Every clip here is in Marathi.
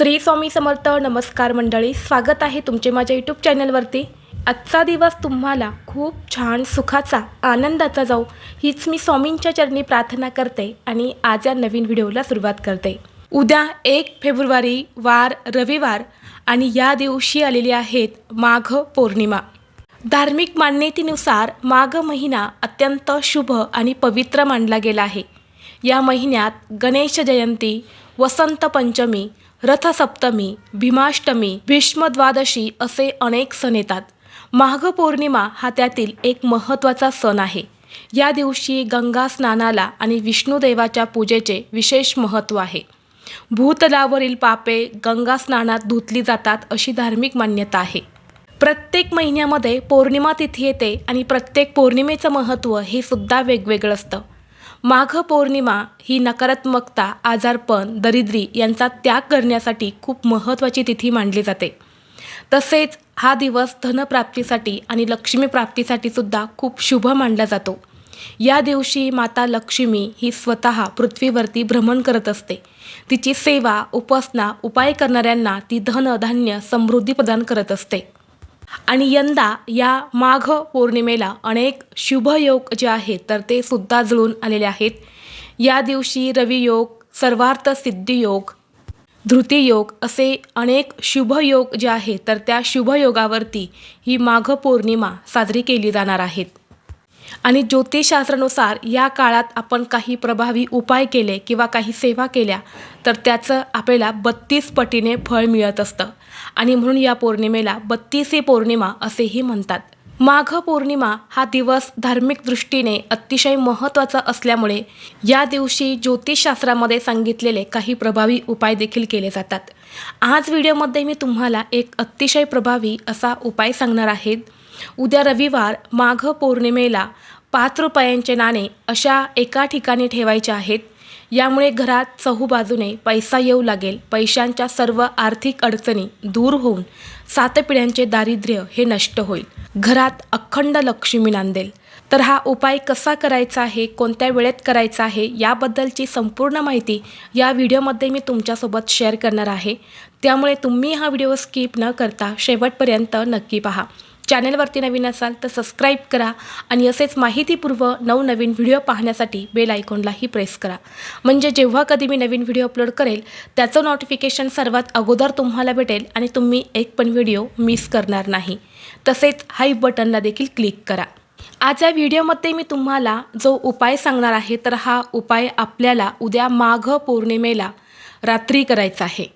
श्री स्वामी समर्थ नमस्कार मंडळी स्वागत आहे तुमचे माझ्या यूट्यूब चॅनलवरती आजचा दिवस तुम्हाला खूप छान सुखाचा आनंदाचा जाऊ हीच मी स्वामींच्या चरणी प्रार्थना करते आणि आज या नवीन व्हिडिओला सुरुवात करते. उद्या एक फेब्रुवारी वार रविवार आणि या दिवशी आलेली आहेत माघ पौर्णिमा. धार्मिक मान्यतेनुसार माघ महिना अत्यंत शुभ आणि पवित्र मानला गेला आहे. या महिन्यात गणेश जयंती वसंत पंचमी रथसप्तमी भीमाष्टमी भीष्मद्वादशी असे अनेक सण येतात. माघ पौर्णिमा हा त्यातील एक महत्त्वाचा सण आहे. या दिवशी गंगा स्नानाला आणि विष्णुदेवाच्या पूजेचे विशेष महत्त्व आहे. भूतलावरील पापे गंगा स्नानात धुतली जातात अशी धार्मिक मान्यता आहे. प्रत्येक महिन्यामध्ये पौर्णिमा तिथी येते आणि प्रत्येक पौर्णिमेचं महत्त्व हे सुद्धा वेगवेगळं असतं. माघ पौर्णिमा ही नकारात्मकता आजारपण दरिद्री यांचा त्याग करण्यासाठी खूप महत्त्वाची तिथी मानली जाते. तसेच हा दिवस धनप्राप्तीसाठी आणि लक्ष्मी प्राप्तीसाठी सुद्धा खूप शुभ मानला जातो. या दिवशी माता लक्ष्मी ही स्वतः पृथ्वीवरती भ्रमण करत असते. तिची सेवा उपासना उपाय करणाऱ्यांना ती धनधान्य समृद्धी प्रदान करत असते. आणि यंदा या माघ पौर्णिमेला अनेक शुभयोग जे आहेत तर ते सुद्धा जुळून आलेले आहेत. या दिवशी रवियोग सर्वार्थ सिद्धियोग धृतीयोग असे अनेक शुभयोग जे आहेत तर त्या शुभयोगावरती ही माघ पौर्णिमा साजरी केली जाणार आहेत. आणि ज्योतिषशास्त्रानुसार या काळात आपण काही प्रभावी उपाय केले किंवा काही सेवा केल्या तर त्याचं आपल्याला बत्तीस पटीने फळ मिळत असतं. आणि म्हणून या पौर्णिमेला बत्तीसी पौर्णिमा असेही म्हणतात. माघ पौर्णिमा हा दिवस धार्मिक दृष्टीने अतिशय महत्त्वाचा असल्यामुळे या दिवशी ज्योतिषशास्त्रामध्ये सांगितलेले काही प्रभावी उपाय देखील केले जातात. आज व्हिडिओमध्ये मी तुम्हाला एक अतिशय प्रभावी असा उपाय सांगणार आहे. उद्या रविवार माघ पौर्णिमेला पाच रुपयांचे नाणे अशा एका ठिकाणी ठेवायचे आहेत. यामुळे घरात चहूबाजूने पैसा येऊ लागेल. पैशांच्या सर्व आर्थिक अडचणी दूर होऊन सात पिढ्यांचे दारिद्र्य हे नष्ट होईल. घरात अखंड लक्ष्मी नांदेल. तर हा उपाय कसा करायचा आहे? कोणत्या वेळेत करायचा आहे? याबद्दलची संपूर्ण माहिती या व्हिडिओमध्ये मी तुमच्यासोबत शेअर करणार आहे. त्यामुळे तुम्ही हा व्हिडिओ स्किप न करता शेवटपर्यंत नक्की पहा. चॅनलवरती नवीन असाल तर सबस्क्राईब करा आणि असेच माहितीपूर्व नवनवीन व्हिडिओ पाहण्यासाठी बेल आयकॉनलाही प्रेस करा. म्हणजे जेव्हा कधी मी नवीन व्हिडिओ अपलोड करेल त्याचं नोटिफिकेशन सर्वात अगोदर तुम्हाला भेटेल आणि तुम्ही एक पण व्हिडिओ मिस करणार नाही. तसेच हाई बटनला देखील क्लिक करा. आज या व्हिडिओमध्ये मी तुम्हाला जो उपाय सांगणार आहे तर हा उपाय आपल्याला उद्या माघ पौर्णिमेला रात्री करायचा आहे.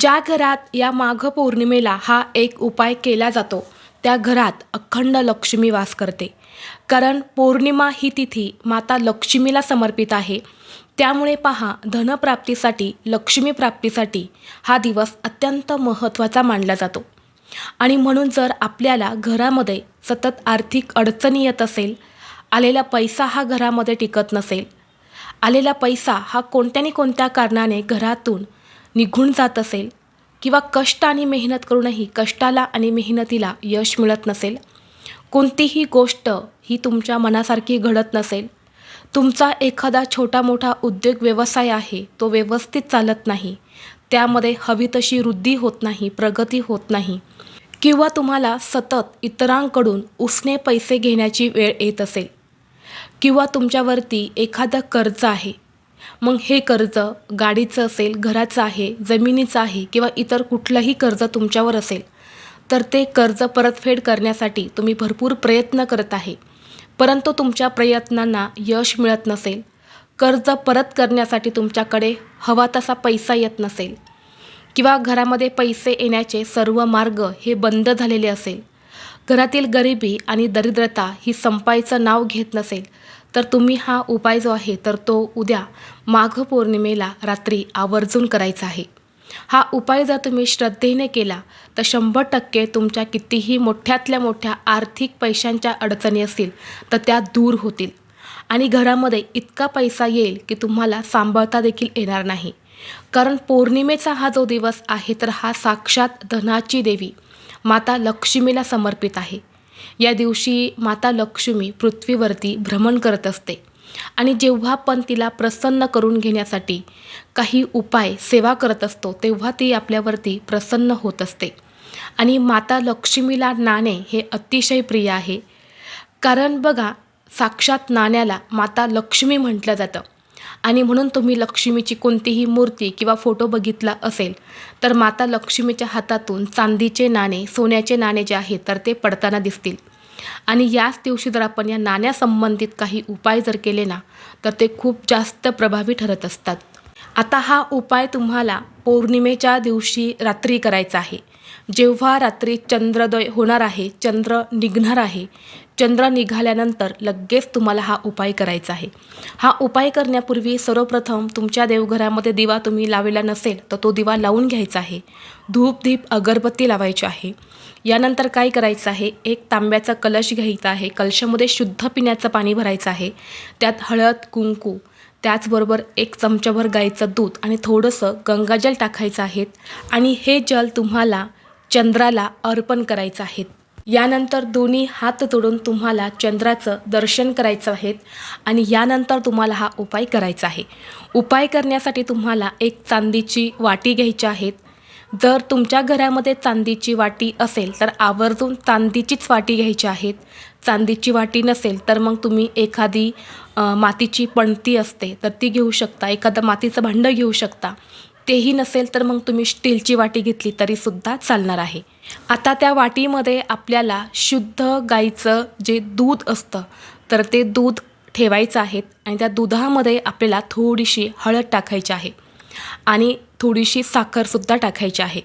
ज्या घरात या माघ पौर्णिमेला हा एक उपाय केला जातो त्या घरात अखंड लक्ष्मी वास करते. कारण पौर्णिमा ही तिथी माता लक्ष्मीला समर्पित आहे. त्यामुळे पहा धनप्राप्तीसाठी लक्ष्मी प्राप्तीसाठी हा दिवस अत्यंत महत्त्वाचा मानला जातो. आणि म्हणून जर आपल्याला घरामध्ये सतत आर्थिक अडचणी येत असेल आलेला पैसा हा घरामध्ये टिकत नसेल आलेला पैसा हा कोणत्या कोणत्या कारणाने घरातून निघून जात असेल किंवा कष्ट आणि मेहनत करूनही कष्टाला आणि मेहनतीला यश मिळत नसेल कोणतीही गोष्ट ही तुमच्या मनासारखी घडत नसेल तुमचा एखादा छोटा मोठा उद्योग व्यवसाय आहे तो व्यवस्थित चालत नाही त्यामध्ये हवी तशी वृद्धी होत नाही प्रगती होत नाही किंवा तुम्हाला सतत इतरांकडून उसने पैसे घेण्याची वेळ येत असेल किंवा तुमच्यावरती एखादं कर्ज आहे मग हे कर्ज गाडीचं असेल घराचं आहे जमिनीचं आहे किंवा इतर कुठलंही कर्ज तुमच्यावर असेल तर ते कर्ज परतफेड करण्यासाठी तुम्ही भरपूर प्रयत्न करत आहे. परंतु तुमच्या प्रयत्नांना यश मिळत नसेल. कर्ज परत करण्यासाठी तुमच्याकडे हवा तसा पैसा येत नसेल. किंवा घरामध्ये पैसे येण्याचे सर्व मार्ग हे बंद झालेले असेल. घरातील गरिबी आणि दरिद्रता ही संपायचं नाव घेत नसेल तर तुम्ही हा उपाय जो आहे तर तो उद्या माघ पौर्णिमेला रात्री आवर्जून करायचा आहे. हा उपाय जर तुम्ही श्रद्धेने केला तर शंभर टक्के तुमच्या कितीही मोठ्यातल्या मोठ्या आर्थिक पैशांच्या अडचणी असतील तर त्या दूर होतील. आणि घरामध्ये इतका पैसा येईल की तुम्हाला सांभाळता देखील येणार नाही. कारण पौर्णिमेचा हा जो दिवस आहे तर हा साक्षात धनाची देवी माता लक्ष्मीला समर्पित आहे. या दिवशी माता लक्ष्मी पृथ्वीवरती भ्रमण करत असते. आणि जेव्हा पण तिला प्रसन्न करून घेण्यासाठी काही उपाय सेवा करत असतो तेव्हा ती आपल्यावरती प्रसन्न होत असते. आणि माता लक्ष्मीला नाणे हे अतिशय प्रिय आहे. कारण बघा साक्षात नाण्याला माता लक्ष्मी म्हटलं जातं. आणि म्हणून तुम्ही लक्ष्मीची कोणतीही मूर्ती किंवा फोटो बघितला असेल तर माता लक्ष्मीच्या हातातून चांदीचे नाणे सोन्याचे नाणे जे आहेत तर ते पडताना दिसतील. आणि याच दिवशी जर आपण या नाण्यासंबंधित काही उपाय जर केले ना तर ते खूप जास्त प्रभावी ठरत असतात. आता हा उपाय तुम्हाला पौर्णिमेच्या दिवशी रात्री करायचा आहे. जेव्हा रात्री चंद्रोदय होणार आहे चंद्र निघणार आहे चंद्र निघाल्यानंतर लगेच तुम्हाला हा उपाय करायचा आहे. हा उपाय करण्यापूर्वी सर्वप्रथम तुमच्या देवघरामध्ये दिवा तुम्ही लावलेला नसेल तर तो दिवा लावून घ्यायचा आहे. धूप धीप अगरबत्ती लावायची आहे. यानंतर काय करायचं आहे? एक तांब्याचा कलश घ्यायचा आहे. कलशामध्ये शुद्ध पिण्याचं पाणी भरायचं आहे. त्यात हळद कुंकू त्याचबरोबर एक चमच्याभर गाईचं दूध आणि थोडंसं गंगाजल टाकायचं आहे आणि हे जल तुम्हाला चंद्राला अर्पण करायचं आहे. यानंतर दोन्ही हात जोडून तुम्हाला चंद्राचं दर्शन करायचं आहे आणि यानंतर तुम्हाला हा उपाय करायचा आहे. उपाय करण्यासाठी तुम्हाला एक चांदीची वाटी घ्यायची आहेत जर तुमच्या घरामध्ये चांदीची वाटी असेल तर आवर्जून चांदीचीच वाटी घ्यायची आहेत चांदीची वाटी नसेल तर मग तुम्ही एखादी मातीची पणती असते तर ती घेऊ शकता. एखादं मातीचं भांडं घेऊ शकता. तेही नसेल तर मग तुम्ही स्टीलची वाटी घेतली तरीसुद्धा चालणार आहे. आता त्या वाटीमध्ये आपल्याला शुद्ध गाईचं जे दूध असतं तर ते दूध ठेवायचं आहे आणि त्या दुधामध्ये आपल्याला थोडीशी हळद टाकायची आहे आणि थोडीशी साखरसुद्धा टाकायची आहे.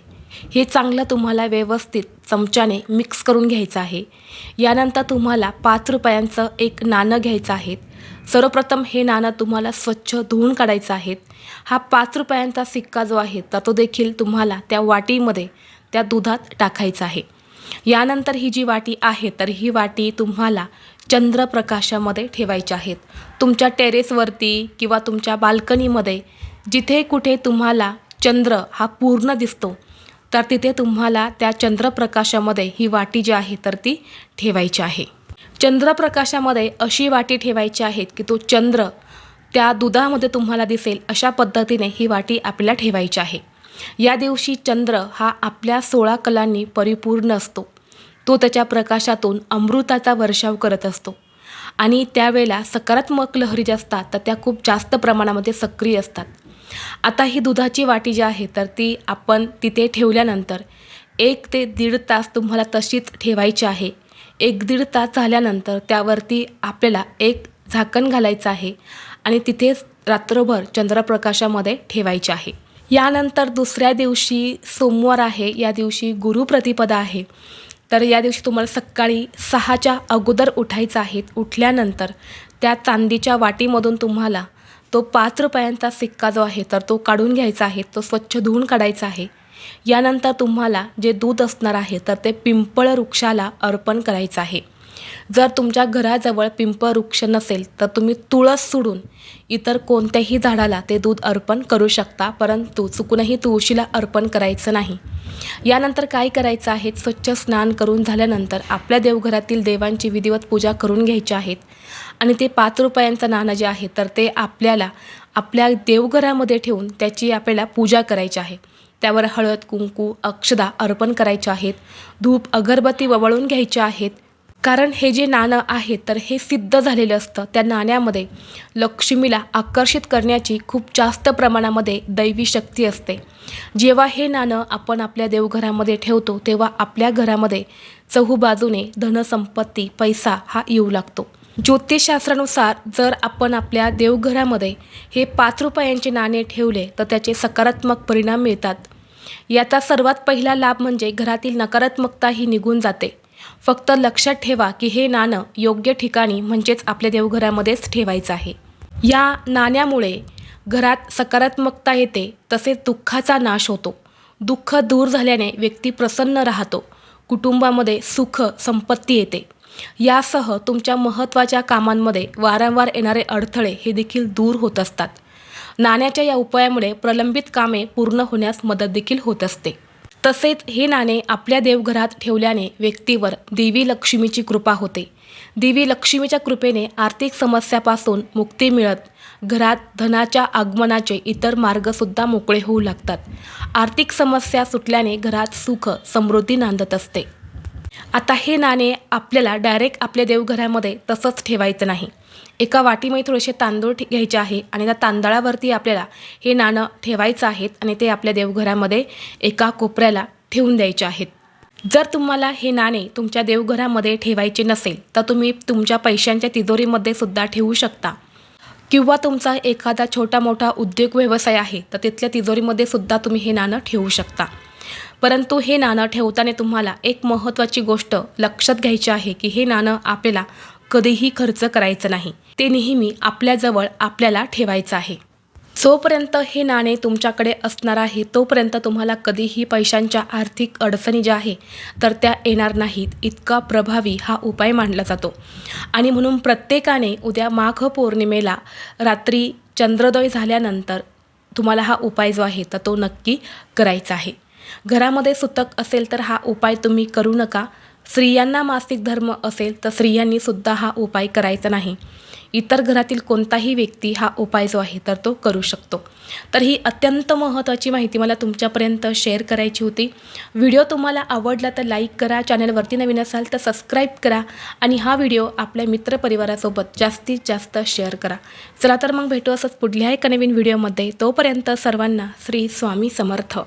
हे चांगलं तुम्हाला व्यवस्थित चमच्याने मिक्स करून घ्यायचं आहे. यानंतर तुम्हाला पाच रुपयांचं एक नाणं घ्यायचं आहे. सर्वप्रथम हे नाणं तुम्हाला स्वच्छ धुवून काढायचं आहे. हा पाच रुपयांचा सिक्का जो आहे तर तो देखील तुम्हाला त्या वाटीमध्ये त्या दुधात टाकायचा आहे. यानंतर ही जी वाटी आहे तर ही वाटी तुम्हाला चंद्रप्रकाशामध्ये ठेवायची आहेत तुमच्या टेरेसवरती किंवा तुमच्या बाल्कनीमध्ये जिथे कुठे तुम्हाला चंद्र हा पूर्ण दिसतो तर तिथे तुम्हाला त्या चंद्रप्रकाशामध्ये ही वाटी जी आहे तर ती ठेवायची आहे. चंद्रप्रकाशामध्ये अशी वाटी ठेवायची आहेत की तो चंद्र त्या दुधामध्ये तुम्हाला दिसेल अशा पद्धतीने ही वाटी आपल्याला ठेवायची आहे. या दिवशी चंद्र हा आपल्या सोळा कलांनी परिपूर्ण असतो. तो त्याच्या प्रकाशातून अमृताचा वर्षाव करत असतो. आणि त्यावेळेला सकारात्मक लहरी ज्या असतात तर त्या खूप जास्त प्रमाणामध्ये सक्रिय असतात. आता ही दुधाची वाटी जी आहे तर ती आपण तिथे ठेवल्यानंतर एक ते दीड तास तुम्हाला तशीच ठेवायची आहे. एक दीड तास झाल्यानंतर त्यावरती आपल्याला एक झाकण घालायचं आहे आणि तिथेच रात्रभर चंद्रप्रकाशामध्ये ठेवायचे आहे. यानंतर दुसऱ्या दिवशी सोमवार आहे या दिवशी गुरुप्रतिपदा आहे. तर या दिवशी तुम्हाला सकाळी सहाच्या अगोदर उठायचं आहे. उठल्यानंतर त्या चांदीच्या वाटीमधून तुम्हाला तो पाच रुपयांचा सिक्का जो आहे तर तो काढून घ्यायचा आहे तो स्वच्छ धुवून काढायचा आहे. यानंतर तुम्हाला जे दूध असणार आहे तर ते पिंपळ वृक्षाला अर्पण करायचं आहे. जर तुमच्या घराजवळ पिंपळ वृक्ष नसेल तर तुम्ही तुळस सोडून इतर कोणत्याही झाडाला ते दूध अर्पण करू शकता परंतु चुकूनही तुळशीला अर्पण करायचं नाही. यानंतर काय करायचं आहे स्वच्छ स्नान करून झाल्यानंतर आपल्या देवघरातील देवांची विधिवत पूजा करून घ्यायची आहेत आणि ते पाच रुपयांचं नाणं जे आहे तर ते आपल्याला आपल्या देवघरामध्ये ठेवून त्याची आपल्याला पूजा करायची आहे. त्यावर हळद कुंकू अक्षदा अर्पण करायचे आहेत. धूप अगरबत्ती ववळून घ्यायच्या आहेत. कारण हे जे नाणं आहे तर हे सिद्ध झालेलं असतं. त्या नाण्यामध्ये लक्ष्मीला आकर्षित करण्याची खूप जास्त प्रमाणामध्ये दैवी शक्ती असते. जेव्हा हे नाणं आपण आपल्या देवघरामध्ये ठेवतो तेव्हा आपल्या घरामध्ये चहूबाजूने धनसंपत्ती पैसा हा येऊ लागतो. ज्योतिषशास्त्रानुसार जर आपण आपल्या देवघरामध्ये हे पाच रुपयांचे नाणे ठेवले तर त्याचे सकारात्मक परिणाम मिळतात. याचा सर्वात पहिला लाभ म्हणजे घरातील नकारात्मकता ही निघून जाते. फक्त लक्षात ठेवा की हे नाणं योग्य ठिकाणी म्हणजेच आपल्या देवघरामध्येच ठेवायचं आहे. या नाण्यामुळे घरात सकारात्मकता येते तसेच दुःखाचा नाश होतो. दुःख दूर झाल्याने व्यक्ती प्रसन्न राहतो. कुटुंबामध्ये सुख संपत्ती येते. यासह तुमच्या महत्त्वाच्या कामांमध्ये वारंवार येणारे अडथळे हे देखील दूर होत असतात. नाण्याच्या या उपायामुळे प्रलंबित कामे पूर्ण होण्यास मदत देखील होत असते. तसेच हे नाणे आपल्या देवघरात ठेवल्याने व्यक्तीवर देवी लक्ष्मीची कृपा होते. देवी लक्ष्मीच्या कृपेने आर्थिक समस्यापासून मुक्ती मिळत घरात धनाच्या आगमनाचे इतर मार्गसुद्धा मोकळे होऊ लागतात. आर्थिक समस्या सुटल्याने घरात सुख समृद्धी नांदत असते. आता हे नाणे आपल्याला डायरेक्ट आपल्या देवघरामध्ये तसंच ठेवायचं नाही. एका वाटीमध्ये थोडेसे तांदूळ घ्यायचे आहे आणि त्या तांदळावरती आपल्याला हे नाणं ठेवायचं आहेत आणि ते आपल्या देवघरामध्ये एका कोपऱ्याला ठेवून द्यायचे आहेत. जर तुम्हाला हे नाणे तुमच्या देवघरामध्ये ठेवायचे नसेल तर तुम्ही तुमच्या पैशांच्या तिजोरीमध्ये सुद्धा ठेवू शकता. किंवा तुमचा एखादा छोटा मोठा उद्योग व्यवसाय आहे तर तिथल्या तिजोरीमध्ये सुद्धा तुम्ही हे नाणं ठेवू शकता. परंतु हे नाणं ठेवताना तुम्हाला एक महत्त्वाची गोष्ट लक्षात घ्यायची आहे की हे नाणं आपल्याला कधीही खर्च करायचं नाही. ते नेहमी आपल्याजवळ आपल्याला ठेवायचं आहे. जोपर्यंत हे नाणे तुमच्याकडे असणार आहे तोपर्यंत तुम्हाला कधीही पैशांच्या आर्थिक अडचणी ज्या आहे तर त्या येणार नाहीत. इतका प्रभावी हा उपाय मानला जातो. आणि म्हणून प्रत्येकाने उद्या माघ पौर्णिमेला रात्री चंद्रोदय झाल्यानंतर तुम्हाला हा उपाय जो आहे तर तो नक्की करायचा आहे. घरामध्ये सुतक असेल तर हा उपाय तुम्ही करू नका. स्त्रियांना मासिक धर्म असेल तर स्त्रियांनी सुद्धा हा उपाय करायचा नाही. इतर घरातील कोणताही व्यक्ती हा उपाय जो आहे तर तो करू शकतो. तर ही अत्यंत महत्त्वाची माहिती मला तुमच्यापर्यंत शेअर करायची होती. व्हिडिओ तुम्हाला आवडला तर लाईक करा चॅनलवरती नवीन असाल तर सबस्क्राईब करा आणि हा व्हिडिओ आपल्या मित्रपरिवारासोबत जास्तीत जास्त शेअर करा. चला तर मग भेटू असंच पुढल्या एका नवीन व्हिडिओमध्ये. तोपर्यंत सर्वांना श्री स्वामी समर्थ.